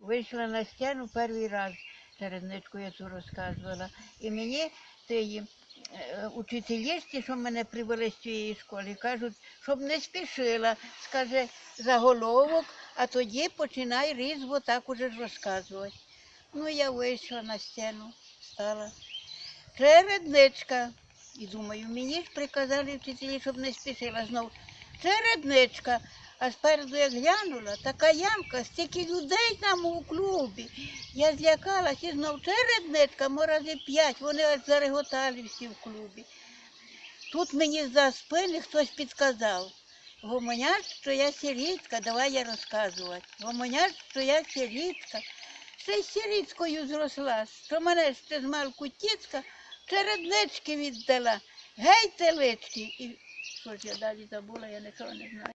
Вийшла на стіну перший раз, чередничку я цю розказувала. І мені ті е, учителішки, що мене привели з цієї школи, кажуть, щоб не спішила, скаже заголовок, а тоді починай різво так уже розказувати. Ну, я вийшла на стіну, стала. Чередничка. І думаю, мені ж приказали вчителі, щоб не спішила знов. Чередничка. А спереду як глянула, така ямка, стільки людей там у клубі. Я злякалась і знов чередничка, мо рази п'ять, вони аж зареготали всі в клубі. Тут мені за спини хтось підказав. Гомоняш, що я сірітка, давай я розказувати. Гомоняш, що я сірітка. Ще й сіріткою зросла, що мене ще з малку тітка череднички віддала. Гей, телички. І що ж я далі забула, я нічого не знаю.